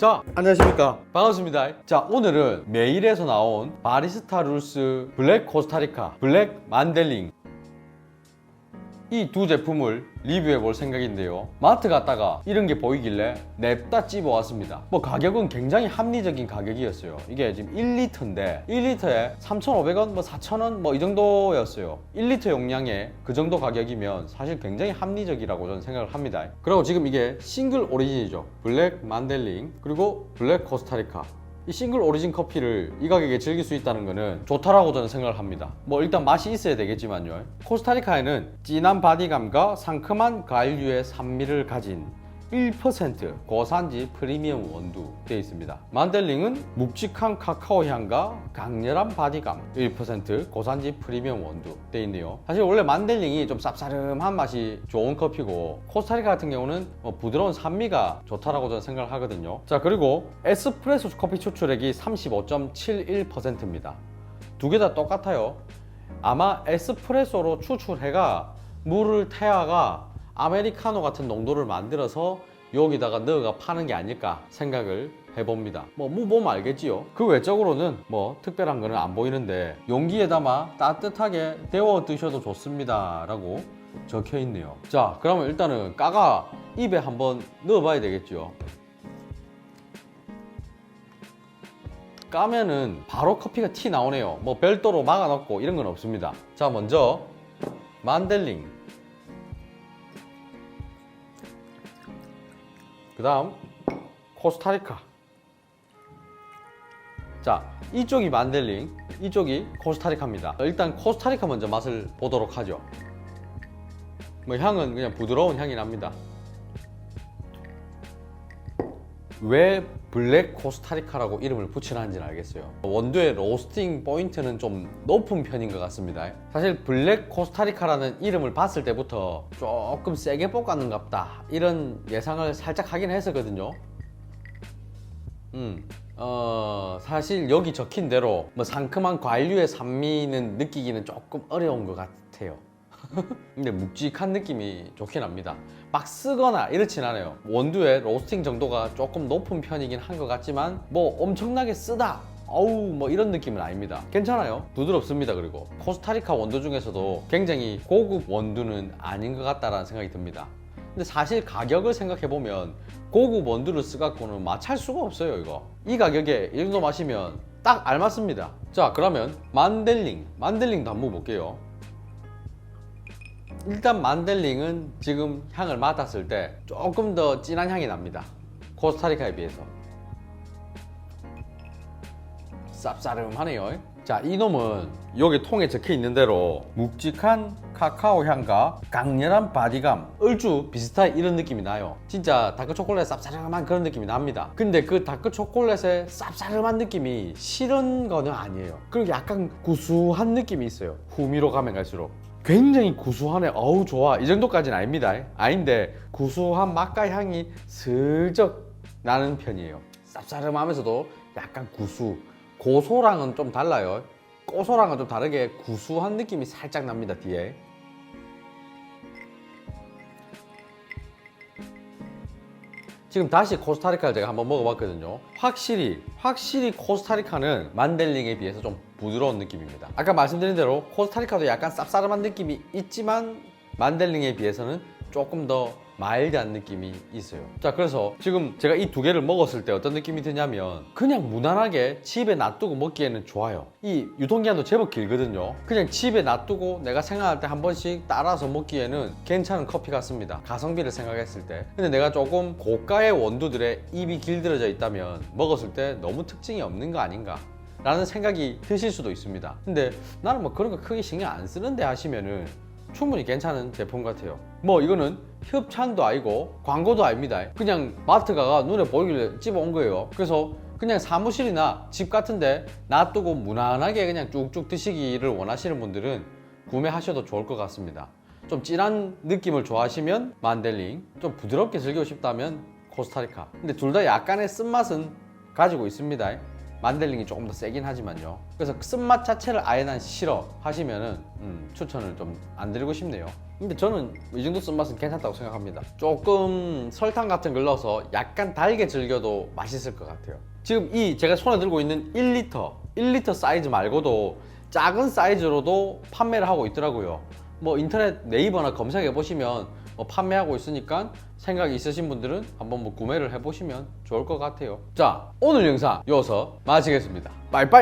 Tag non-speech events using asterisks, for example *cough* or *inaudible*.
자, 안녕하십니까. 반갑습니다. 자, 오늘은 메일에서 나온 바리스타 룰스 블랙 코스타리카 블랙 만델링 이 두 제품을 리뷰해 볼 생각인데요. 마트 갔다가 이런 게 보이길래 냅다 찝어 왔습니다. 뭐 가격은 굉장히 합리적인 가격이었어요. 이게 지금 1리터인데 1리터에 3,500원, 뭐 4,000원 뭐 이 정도였어요. 1리터 용량에 그 정도 가격이면 사실 굉장히 합리적이라고 저는 생각을 합니다. 그리고 지금 이게 싱글 오리진이죠. 블랙 만델링 그리고 블랙 코스타리카 이 싱글 오리진 커피를 이 가격에 즐길 수 있다는 것은 좋다라고 저는 생각을 합니다. 뭐 일단 맛이 있어야 되겠지만요. 코스타리카에는 진한 바디감과 상큼한 과일류의 산미를 가진 1% 고산지 프리미엄 원두 되어 있습니다. 만델링은 묵직한 카카오 향과 강렬한 바디감 1% 고산지 프리미엄 원두 되어 있네요. 사실 원래 만델링이 좀 쌉싸름한 맛이 좋은 커피고 코스타리카 같은 경우는 뭐 부드러운 산미가 좋다라고 저는 생각을 하거든요. 자 그리고 에스프레소 커피 추출액이 35.71%입니다. 두 개 다 똑같아요. 아마 에스프레소로 추출해가 물을 태아가 아메리카노 같은 농도를 만들어서 여기다가 넣어가 파는 게 아닐까 생각을 해봅니다. 뭐, 무 보면 알겠지요. 그 외적으로는 뭐 특별한 거는 안 보이는데 용기에 담아 따뜻하게 데워 드셔도 좋습니다. 라고 적혀 있네요. 자, 그러면 일단은 까가 입에 한번 넣어 봐야 되겠죠. 까면은 바로 커피가 티 나오네요. 뭐 별도로 막아놓고 이런 건 없습니다. 자, 먼저 만델링. 그 다음 코스타리카. 자, 이쪽이 만델링, 이쪽이 코스타리카입니다. 일단 코스타리카 먼저 맛을 보도록 하죠. 뭐 향은 그냥 부드러운 향이 납니다. 왜 블랙 코스타리카라고 이름을 붙이는지는 알겠어요. 원두의 로스팅 포인트는 좀 높은 편인 것 같습니다. 사실 블랙 코스타리카라는 이름을 봤을 때부터 조금 세게 볶았는갑다 이런 예상을 살짝 하긴 했었거든요. 음, 어, 사실 여기 적힌 대로 뭐 상큼한 과일류의 산미는 느끼기는 조금 어려운 것 같아요. *laughs* 근데 묵직한 느낌이 좋긴 합니다. 막 쓰거나 이렇진 않아요. 원두의 로스팅 정도가 조금 높은 편이긴 한 것 같지만 뭐 엄청나게 쓰다. 어우 뭐 이런 느낌은 아닙니다. 괜찮아요. 부드럽습니다. 그리고 코스타리카 원두 중에서도 굉장히 고급 원두는 아닌 것 같다라는 생각이 듭니다. 근데 사실 가격을 생각해 보면 고급 원두를 쓰갖고는 마찰 수가 없어요 이거. 이 가격에 이 정도 마시면 딱 알맞습니다. 자 그러면 만델링, 만델링도 한번 볼게요. 일단 만델링은 지금 향을 맡았을 때 조금 더 진한 향이 납니다. 코스타리카에 비해서. 쌉싸름하네요. 자, 이놈은 여기 통에 적혀 있는 대로 묵직한 카카오 향과 강렬한 바디감, 얼추 비슷한 이런 느낌이 나요. 진짜 다크 초콜릿 쌉싸름한 그런 느낌이 납니다. 근데 그 다크 초콜릿의 쌉싸름한 느낌이 싫은 거는 아니에요. 그리고 약간 구수한 느낌이 있어요. 후미로 가면 갈수록. 굉장히 구수하네. 어우 좋아. 이 정도까지는 아닙니다. 아닌데 구수한 맛과 향이 슬쩍 나는 편이에요. 쌉싸름하면서도 약간 구수. 고소랑은 좀 달라요. 고소랑은 좀 다르게 구수한 느낌이 살짝 납니다. 뒤에. 지금 다시 코스타리카를 제가 한번 먹어봤거든요. 확실히, 확실히 코스타리카는 만델링에 비해서 좀 부드러운 느낌입니다. 아까 말씀드린 대로 코스타리카도 약간 쌉싸름한 느낌이 있지만 만델링에 비해서는 조금 더 마일드한 느낌이 있어요. 자, 그래서 지금 제가 이 두 개를 먹었을 때 어떤 느낌이 드냐면 그냥 무난하게 집에 놔두고 먹기에는 좋아요. 이 유통기한도 제법 길거든요. 그냥 집에 놔두고 내가 생각할 때 한 번씩 따라서 먹기에는 괜찮은 커피 같습니다. 가성비를 생각했을 때. 근데 내가 조금 고가의 원두들의 입이 길들여져 있다면 먹었을 때 너무 특징이 없는 거 아닌가? 라는 생각이 드실 수도 있습니다. 근데 나는 뭐 그런 거 크게 신경 안 쓰는데 하시면은 충분히 괜찮은 제품 같아요. 뭐 이거는 협찬도 아니고 광고도 아닙니다. 그냥 마트 가가 눈에 보이길래 집어온 거예요. 그래서 그냥 사무실이나 집 같은데 놔두고 무난하게 그냥 쭉쭉 드시기를 원하시는 분들은 구매하셔도 좋을 것 같습니다. 좀 진한 느낌을 좋아하시면 만델링, 좀 부드럽게 즐기고 싶다면 코스타리카. 근데 둘 다 약간의 쓴맛은 가지고 있습니다. 만델링이 조금 더 세긴 하지만요. 그래서 쓴맛 자체를 아예 난 싫어 하시면은 음, 추천을 좀 안 드리고 싶네요. 근데 저는 이 정도 쓴맛은 괜찮다고 생각합니다. 조금 설탕 같은 걸 넣어서 약간 달게 즐겨도 맛있을 것 같아요. 지금 이 제가 손에 들고 있는 1리터, 1리터 사이즈 말고도 작은 사이즈로도 판매를 하고 있더라고요. 뭐 인터넷 네이버나 검색해 보시면 뭐 판매하고 있으니까 생각이 있으신 분들은 한번 뭐 구매를 해보시면 좋을 것 같아요. 자, 오늘 영상 여기서 마치겠습니다. 빠이빠이!